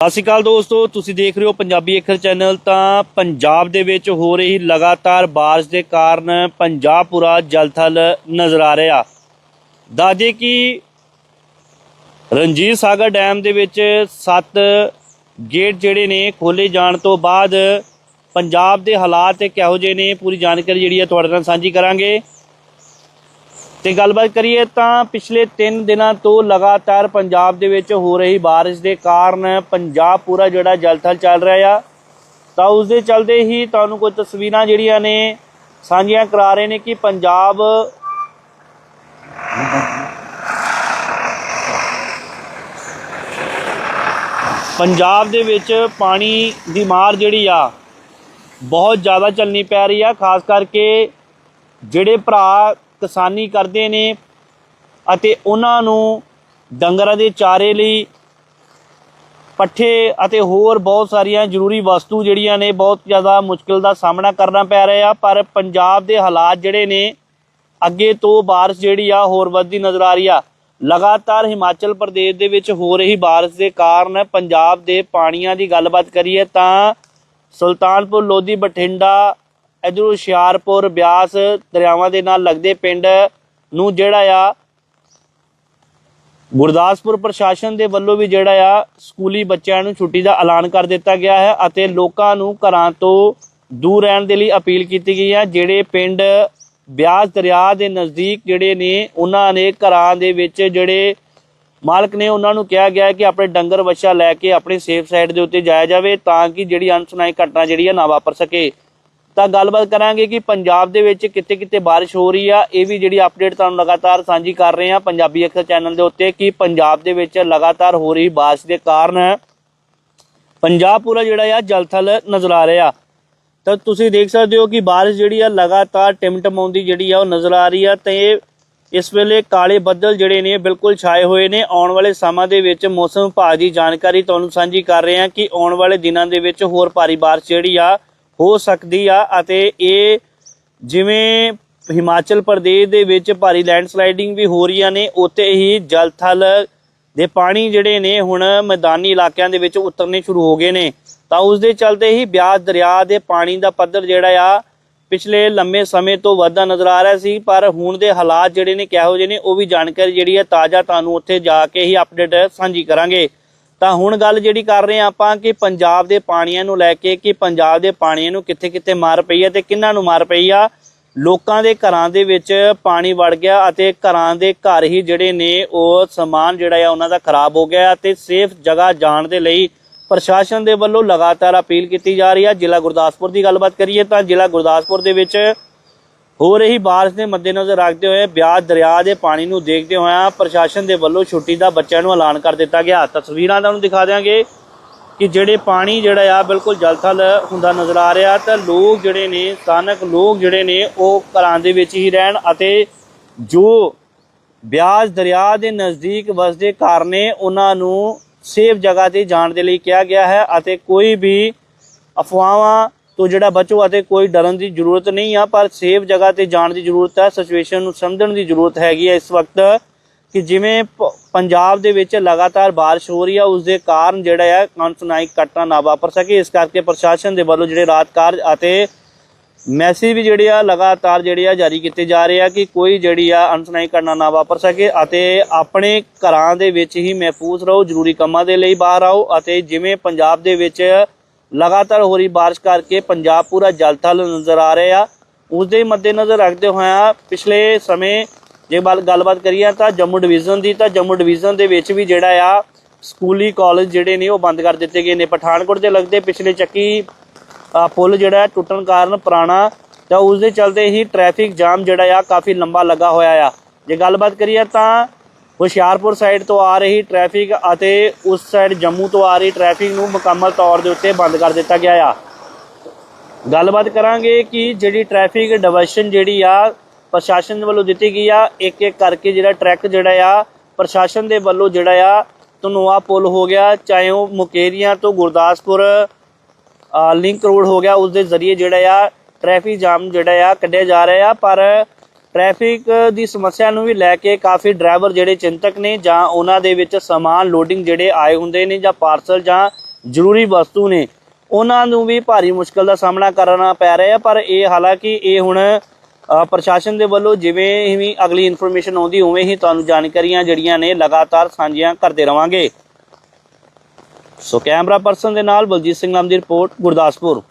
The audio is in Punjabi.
ਸਤਿ ਸ਼੍ਰੀ ਅਕਾਲ ਦੋਸਤੋ, ਤੁਸੀਂ ਦੇਖ ਰਹੇ ਹੋ ਪੰਜਾਬੀ ਅੱਖਰ ਚੈਨਲ। ਤਾਂ ਪੰਜਾਬ ਦੇ ਵਿੱਚ ਹੋ ਰਹੀ ਲਗਾਤਾਰ ਬਾਰਿਸ਼ ਦੇ ਕਾਰਨ ਪੰਜਾਬ ਪੂਰਾ ਜਲਥਲ ਨਜ਼ਰ ਆ ਰਿਹਾ। ਦਾਦੇ ਕਿ ਰਣਜੀਤ ਸਾਗਰ ਡੈਮ ਦੇ ਵਿੱਚ 7 ਗੇਟ ਜਿਹੜੇ ਨੇ ਖੋਲੇ ਜਾਣ ਤੋਂ ਬਾਅਦ ਪੰਜਾਬ ਦੇ ਹਾਲਾਤ ਕਿਹੋ ਜਿਹੇ ਨੇ। ਪੂਰੀ ਜਾਣਕਾਰੀ ਜਿਹੜੀ ਹੈ ਤੁਹਾਡੇ ਨਾਲ ਸਾਂਝੀ ਕਰਾਂਗੇ। ਤੇ ਗੱਲਬਾਤ ਕਰੀਏ ਤਾਂ ਪਿਛਲੇ 3 ਦਿਨਾਂ ਤੋਂ ਲਗਾਤਾਰ ਪੰਜਾਬ ਦੇ ਵਿੱਚ ਹੋ ਰਹੀ ਬਾਰਿਸ਼ ਦੇ ਕਾਰਨ ਪੰਜਾਬ ਪੂਰਾ ਜਿਹੜਾ ਜਲਥਲ ਚੱਲ ਰਿਹਾ ਆ। ਤਾਂ ਉਸ ਦੇ ਚਲਦੇ ਹੀ ਤੁਹਾਨੂੰ ਕੁਝ ਤਸਵੀਰਾਂ ਜਿਹੜੀਆਂ ਨੇ ਸਾਂਝੀਆਂ ਕਰਾ ਰਹੇ ਨੇ ਕਿ ਪੰਜਾਬ ਪੰਜਾਬ ਦੇ ਵਿੱਚ ਪਾਣੀ ਦੀ ਮਾਰ ਜਿਹੜੀ ਆ, ਬਹੁਤ ਜ਼ਿਆਦਾ ਚੱਲਣੀ ਪੈ ਰਹੀ ਆ, ਖਾਸ ਕਰਕੇ ਜਿਹੜੇ ਭਰਾ ਕਿਸਾਨੀ ਕਰਦੇ ਨੇ ਅਤੇ ਉਹਨਾਂ ਨੂੰ ਡੰਗਰਾਂ ਦੇ ਚਾਰੇ ਲਈ ਪੱਠੇ ਅਤੇ ਹੋਰ ਬਹੁਤ ਸਾਰੀਆਂ ਜ਼ਰੂਰੀ ਵਸਤੂ ਜਿਹੜੀਆਂ ਨੇ ਬਹੁਤ ਜ਼ਿਆਦਾ ਮੁਸ਼ਕਲ ਦਾ ਸਾਹਮਣਾ ਕਰਨਾ ਪੈ ਰਿਹਾ ਪਰ ਪੰਜਾਬ ਦੇ ਹਾਲਾਤ ਜਿਹੜੇ ਨੇ ਅੱਗੇ ਤੋਂ ਬਾਰਿਸ਼ ਜਿਹੜੀ ਆ ਹੋਰ ਵੱਧਦੀ ਨਜ਼ਰ ਆ ਰਹੀ ਆ। ਲਗਾਤਾਰ ਹਿਮਾਚਲ ਪ੍ਰਦੇਸ਼ ਦੇ ਵਿੱਚ ਹੋ ਰਹੀ ਬਾਰਿਸ਼ ਦੇ ਕਾਰਨ ਪੰਜਾਬ ਦੇ ਪਾਣੀਆਂ ਦੀ ਗੱਲਬਾਤ ਕਰੀਏ ਤਾਂ ਸੁਲਤਾਨਪੁਰ, ਲੋਧੀ, ਬਠਿੰਡਾ ਇਧਰੋਂ ਹੁਸ਼ਿਆਰਪੁਰ, ਬਿਆਸ ਦਰਿਆਵਾਂ ਦੇ ਨਾਲ ਲੱਗਦੇ ਪਿੰਡ ਨੂੰ ਜਿਹੜਾ ਆ, ਗੁਰਦਾਸਪੁਰ ਪ੍ਰਸ਼ਾਸਨ ਦੇ ਵੱਲੋਂ ਵੀ ਜਿਹੜਾ ਆ, ਸਕੂਲੀ ਬੱਚਿਆਂ ਨੂੰ ਛੁੱਟੀ ਦਾ ਐਲਾਨ ਕਰ ਦਿੱਤਾ ਗਿਆ ਹੈ ਅਤੇ ਲੋਕਾਂ ਨੂੰ ਘਰਾਂ ਤੋਂ ਦੂਰ ਰਹਿਣ ਦੇ ਲਈ ਅਪੀਲ ਕੀਤੀ ਗਈ ਹੈ, ਜਿਹੜੇ ਪਿੰਡ ਬਿਆਸ ਦਰਿਆ ਦੇ ਨਜ਼ਦੀਕ ਜਿਹੜੇ ਨੇ, ਉਹਨਾਂ ਨੇ ਘਰਾਂ ਦੇ ਵਿੱਚ ਜਿਹੜੇ ਮਾਲਕ ਨੇ, ਉਹਨਾਂ ਨੂੰ ਕਿਹਾ ਗਿਆ ਕਿ ਆਪਣੇ ਡੰਗਰ ਵੱਛਾ ਲੈ ਕੇ ਆਪਣੇ ਸੇਫ ਸਾਈਡ ਦੇ ਉੱਤੇ ਜਾਇਆ ਜਾਵੇ ਤਾਂ ਕਿ ਜਿਹੜੀ ਅਨਸੁਣਾਈ ਘਟਨਾ ਜਿਹੜੀ ਆ ਨਾ ਵਾਪਰ ਸਕੇ। ਤਾਂ ਗੱਲਬਾਤ ਕਰਾਂਗੇ ਕਿ ਪੰਜਾਬ ਦੇ ਵਿੱਚ ਕਿਤੇ ਕਿਤੇ ਬਾਰਿਸ਼ ਹੋ ਰਹੀ ਆ। ਇਹ ਵੀ ਜਿਹੜੀ ਅਪਡੇਟ ਤੁਹਾਨੂੰ ਲਗਾਤਾਰ ਸਾਂਝੀ ਕਰ ਰਹੇ ਆ ਪੰਜਾਬੀ ਅਖਰ ਚੈਨਲ ਦੇ ਉੱਤੇ ਕਿ ਪੰਜਾਬ ਦੇ ਵਿੱਚ ਲਗਾਤਾਰ ਹੋ ਰਹੀ ਬਾਰਿਸ਼ ਦੇ ਕਾਰਨ ਪੰਜਾਬ ਪੂਰਾ ਜਿਹੜਾ ਆ ਜਲਥਲ ਨਜ਼ਰ ਆ ਰਿਹਾ। ਤਾਂ ਤੁਸੀਂ ਦੇਖ ਸਕਦੇ ਹੋ ਕਿ ਬਾਰਿਸ਼ ਜਿਹੜੀ ਆ ਲਗਾਤਾਰ ਟਿਮਟਮਾਉਂਦੀ ਜਿਹੜੀ ਆ ਉਹ ਨਜ਼ਰ ਆ ਰਹੀ ਆ ਤੇ ਇਸ ਵੇਲੇ ਕਾਲੇ ਬੱਦਲ ਜਿਹੜੇ ਨੇ ਬਿਲਕੁਲ ਛਾਏ ਹੋਏ ਨੇ। ਆਉਣ ਵਾਲੇ ਸਮਾਂ ਦੇ ਵਿੱਚ ਮੌਸਮ ਵਿਭਾਗ ਦੀ ਜਾਣਕਾਰੀ ਤੁਹਾਨੂੰ ਸਾਂਝੀ ਕਰ ਰਹੇ ਹਾਂ ਕਿ ਆਉਣ ਵਾਲੇ ਦਿਨਾਂ ਦੇ ਵਿੱਚ ਹੋਰ ਭਾਰੀ ਬਾਰਿਸ਼ ਜਿਹੜੀ ਆ ਹੋ ਸਕਦੀ ਆ ਅਤੇ ਇਹ ਜਿਵੇਂ ਹਿਮਾਚਲ ਪ੍ਰਦੇਸ਼ ਦੇ ਵਿੱਚ ਭਾਰੀ ਲੈਂਡਸਲਾਈਡਿੰਗ ਵੀ ਹੋ ਰਹੀਆਂ ਨੇ, ਉੱਥੇ ਹੀ ਜਲਥਲ ਦੇ ਪਾਣੀ ਜਿਹੜੇ ਨੇ ਹੁਣ ਮੈਦਾਨੀ ਇਲਾਕਿਆਂ ਦੇ ਵਿੱਚ ਉਤਰਨੇ ਸ਼ੁਰੂ ਹੋ ਗਏ ਨੇ। ਤਾਂ ਉਸ ਦੇ ਚਲਦੇ ਹੀ ਬਿਆਸ ਦਰਿਆ ਦੇ ਪਾਣੀ ਦਾ ਪੱਧਰ ਜਿਹੜਾ ਆ, ਪਿਛਲੇ ਲੰਮੇ ਸਮੇਂ ਤੋਂ ਵਾਧਾ ਨਜ਼ਰ ਆ ਰਿਹਾ ਸੀ, ਪਰ ਹੁਣ ਦੇ ਹਾਲਾਤ ਜਿਹੜੇ ਨੇ ਕਿਹੋ ਜਿਹੇ ਨੇ, ਉਹ ਵੀ ਜਾਣਕਾਰੀ ਜਿਹੜੀ ਹੈ ਤਾਜ਼ਾ ਤੁਹਾਨੂੰ ਉੱਥੇ ਜਾ ਕੇ ਹੀ ਅਪਡੇਟ ਸਾਂਝੀ ਕਰਾਂਗੇ। ਤਾਂ ਹੁਣ ਗੱਲ ਜਿਹੜੀ ਕਰ ਰਹੇ ਹਾਂ ਆਪਾਂ ਕਿ ਪੰਜਾਬ ਦੇ ਪਾਣੀਆਂ ਨੂੰ ਲੈ ਕੇ ਕਿ ਪੰਜਾਬ ਦੇ ਪਾਣੀਆਂ ਨੂੰ ਕਿੱਥੇ ਕਿੱਥੇ ਮਾਰ ਪਈ ਹੈ ਤੇ ਕਿੰਨਾਂ ਨੂੰ ਮਾਰ ਪਈ ਆ। ਲੋਕਾਂ ਦੇ ਘਰਾਂ ਦੇ ਵਿੱਚ ਪਾਣੀ ਵੜ ਗਿਆ ਅਤੇ ਘਰਾਂ ਦੇ ਘਰ ਹੀ ਜਿਹੜੇ ਨੇ ਉਹ ਸਮਾਨ ਜਿਹੜਾ ਆ ਉਹਨਾਂ ਦਾ ਖਰਾਬ ਹੋ ਗਿਆ ਤੇ ਸੇਫ ਜਗ੍ਹਾ ਜਾਣ ਦੇ ਲਈ ਪ੍ਰਸ਼ਾਸਨ ਦੇ ਵੱਲੋਂ ਲਗਾਤਾਰ ਅਪੀਲ ਕੀਤੀ ਜਾ ਰਹੀ ਹੈ ਜ਼ਿਲ੍ਹਾ ਗੁਰਦਾਸਪੁਰ ਦੀ ਗੱਲਬਾਤ ਕਰੀਏ ਤਾਂ ਜ਼ਿਲ੍ਹਾ ਗੁਰਦਾਸਪੁਰ ਦੇ ਵਿੱਚ ਹੋ ਰਹੀ ਬਾਰਿਸ਼ ਦੇ ਮੱਦੇਨਜ਼ਰ ਰੱਖਦੇ ਹੋਏ ਬਿਆਸ ਦਰਿਆ ਦੇ ਪਾਣੀ ਨੂੰ ਦੇਖਦੇ ਹੋਇਆ ਪ੍ਰਸ਼ਾਸਨ ਦੇ ਵੱਲੋਂ ਛੁੱਟੀ ਦਾ ਬੱਚਿਆਂ ਨੂੰ ਐਲਾਨ ਕਰ ਦਿੱਤਾ ਗਿਆ। ਤਸਵੀਰਾਂ ਤੁਹਾਨੂੰ ਦਿਖਾ ਦਿਆਂਗੇ ਕਿ ਜਿਹੜੇ ਪਾਣੀ ਜਿਹੜਾ ਆ ਬਿਲਕੁਲ ਜਲਥਲ ਹੁੰਦਾ ਨਜ਼ਰ ਆ ਰਿਹਾ ਤਾਂ ਲੋਕ ਜਿਹੜੇ ਨੇ, ਸਥਾਨਕ ਲੋਕ ਜਿਹੜੇ ਨੇ, ਉਹ ਘਰਾਂ ਦੇ ਵਿੱਚ ਹੀ ਰਹਿਣ ਅਤੇ ਜੋ ਬਿਆਸ ਦਰਿਆ ਦੇ ਨਜ਼ਦੀਕ ਵਸਦੇ ਘਰ ਨੇ, ਉਹਨਾਂ ਨੂੰ ਸੇਫ ਜਗ੍ਹਾ ਤੇ ਜਾਣ ਦੇ ਲਈ ਕਿਹਾ ਗਿਆ ਹੈ ਅਤੇ ਕੋਈ ਵੀ ਅਫਵਾਹਾਂ ਤੋਂ ਜਿਹੜਾ ਬਚੋ, ਅਤੇ ਕੋਈ ਡਰਨ ਦੀ ਜ਼ਰੂਰਤ ਨਹੀਂ ਆ, ਪਰ ਸੇਫ ਜਗ੍ਹਾ ਤੇ ਜਾਣ ਦੀ ਜ਼ਰੂਰਤ ਹੈ ਸਿਚੁਏਸ਼ਨ ਨੂੰ ਸਮਝਣ ਦੀ ਜ਼ਰੂਰਤ ਹੈਗੀ ਹੈ ਇਸ ਵਕਤ, ਕਿ ਜਿਵੇਂ ਪ- ਪੰਜਾਬ ਦੇ ਵਿੱਚ ਲਗਾਤਾਰ ਬਾਰਿਸ਼ ਹੋ ਰਹੀ ਆ ਉਸ ਦੇ ਕਾਰਨ ਜਿਹੜਾ ਹੈ ਕਨਸਨਾਈ ਕੱਟਣਾ ਨਾ ਵਾਪਰ ਸਕੇ, ਇਸ ਕਰਕੇ ਪ੍ਰਸ਼ਾਸਨ ਦੇ ਵੱਲੋਂ ਜਿਹੜੇ ਰਾਤ ਕਾਰਜ ਅਤੇ ਮੈਸੇਜ ਵੀ ਜਿਹੜੇ ਆ, ਲਗਾਤਾਰ ਜਿਹੜੇ ਆ, ਜਾਰੀ ਕੀਤੇ ਜਾ ਰਹੇ ਆ, ਕਿ ਕੋਈ ਜਿਹੜੀ ਆ ਅਨਸਨਾਈ ਕਰਨਾ ਨਾ ਵਾਪਰ ਸਕੇ, ਅਤੇ ਆਪਣੇ ਘਰਾਂ ਦੇ ਵਿੱਚ ਹੀ ਮਹਿਫੂਜ਼ ਰਹੋ, ਜ਼ਰੂਰੀ ਕੰਮਾਂ ਦੇ ਲਈ ਬਾਹਰ ਆਓ, ਅਤੇ ਜਿਵੇਂ ਪੰਜਾਬ ਦੇ ਵਿੱਚ ਲਗਾਤਾਰ ਹੋ ਰਹੀ ਬਾਰਿਸ਼ ਕਰਕੇ ਪੰਜਾਬ ਪੂਰਾ ਜਲਥਲ ਨਜ਼ਰ ਆ ਰਿਹਾ। ਉਸ ਦੇ ਮੱਦੇਨਜ਼ਰ ਰੱਖਦੇ ਹੋਇਆ ਪਿਛਲੇ ਸਮੇਂ ਜੇ ਗੱਲ- ਗੱਲਬਾਤ ਕਰੀਏ ਤਾਂ ਜੰਮੂ ਡਿਵੀਜ਼ਨ ਦੀ ਤਾਂ ਜੰਮੂ ਡਿਵੀਜ਼ਨ ਦੇ ਵਿੱਚ ਵੀ ਜਿਹੜਾ ਆ ਸਕੂਲੀ ਕਾਲਜ ਜਿਹੜੇ ਨੇ ਉਹ ਬੰਦ ਕਰ ਦਿੱਤੇ ਗਏ ਨੇ। ਪਠਾਨਕੋਟ ਦੇ ਲੱਗਦੇ ਪਿਛਲੇ ਚੱਕੀ ਅ, ਪੁਲ ਜਿਹੜਾ ਟੁੱਟਣ ਕਾਰਨ ਪੁਰਾਣਾ ਤਾਂ ਉਸ ਦੇ ਚਲਦੇ ਹੀ ਟ੍ਰੈਫਿਕ ਜਾਮ ਜਿਹੜਾ ਆ ਕਾਫੀ ਲੰਬਾ ਲੱਗਾ ਹੋਇਆ ਆ। ਜੇ ਗੱਲਬਾਤ ਕਰੀਏ ਤਾਂ ਹੁਸ਼ਿਆਰਪੁਰ ਸਾਈਡ ਤੋਂ ਆ ਰਹੀ ਟ੍ਰੈਫਿਕ ਅਤੇ ਉਸ ਸਾਈਡ ਜੰਮੂ ਤੋਂ ਆ ਰਹੀ ਟ੍ਰੈਫਿਕ ਨੂੰ ਮੁਕੰਮਲ ਤੌਰ ਦੇ ਉੱਤੇ ਬੰਦ ਕਰ ਦਿੱਤਾ ਗਿਆ ਆ। ਗੱਲਬਾਤ ਕਰਾਂਗੇ ਕਿ ਜਿਹੜੀ ਟ੍ਰੈਫਿਕ ਡਿਵਰਸ਼ਨ ਜਿਹੜੀ ਆ, ਪ੍ਰਸ਼ਾਸਨ ਵੱਲੋਂ ਦਿੱਤੀ ਗਈ ਆ, ਇੱਕ ਇੱਕ ਕਰਕੇ ਜਿਹੜਾ ਟਰੈਕ ਜਿਹੜਾ ਆ, ਪ੍ਰਸ਼ਾਸਨ ਦੇ ਵੱਲੋਂ ਜਿਹੜਾ ਆ ਧਨੋਆ ਪੁਲ ਹੋ ਗਿਆ, ਚਾਹੇ ਉਹ ਮੁਕੇਰੀਆਂ ਤੋਂ ਗੁਰਦਾਸਪੁਰ ਲਿੰਕ ਰੋਡ ਹੋ ਗਿਆ, ਉਸ ਦੇ ਜ਼ਰੀਏ ਜਿਹੜਾ ਆ ਟ੍ਰੈਫਿਕ ਜਾਮ ਜਿਹੜਾ ਆ ਕੱਢਿਆ ਜਾ ਰਿਹਾ ਆ, ਪਰ ਟ੍ਰੈਫਿਕ ਦੀ ਸਮੱਸਿਆ ਨੂੰ ਵੀ ਲੈ ਕੇ ਕਾਫੀ ਡਰਾਈਵਰ ਜਿਹੜੇ ਚਿੰਤਕ ਨੇ ਜਾਂ ਉਹਨਾਂ ਦੇ ਵਿੱਚ ਸਮਾਨ ਲੋਡਿੰਗ ਜਿਹੜੇ ਆਏ ਹੁੰਦੇ ਨੇ ਜਾਂ ਪਾਰਸਲ ਜਾਂ ਜ਼ਰੂਰੀ ਵਸਤੂ ਨੇ, ਉਹਨਾਂ ਨੂੰ ਵੀ ਭਾਰੀ ਮੁਸ਼ਕਲ ਦਾ ਸਾਹਮਣਾ ਕਰਨਾ ਪੈ ਰਿਹਾ ਹੈ। ਪਰ ਇਹ ਹਾਲਾਂਕਿ ਇਹ ਹੁਣ ਪ੍ਰਸ਼ਾਸਨ ਦੇ ਵੱਲੋਂ ਜਿਵੇਂ ਵੀ ਅਗਲੀ ਇਨਫੋਰਮੇਸ਼ਨ ਆਉਂਦੀ, ਉਵੇਂ ਹੀ ਤੁਹਾਨੂੰ ਜਾਣਕਾਰੀਆਂ ਜਿਹੜੀਆਂ ਨੇ ਲਗਾਤਾਰ ਸਾਂਝੀਆਂ ਕਰਦੇ ਰਵਾਂਗੇ। ਸੋ ਕੈਮਰਾ ਪਰਸਨ ਦੇ ਨਾਲ ਬਲਜੀਤ ਸਿੰਘ ਨਾਮ ਦੀ ਰਿਪੋਰਟ, ਗੁਰਦਾਸਪੁਰ।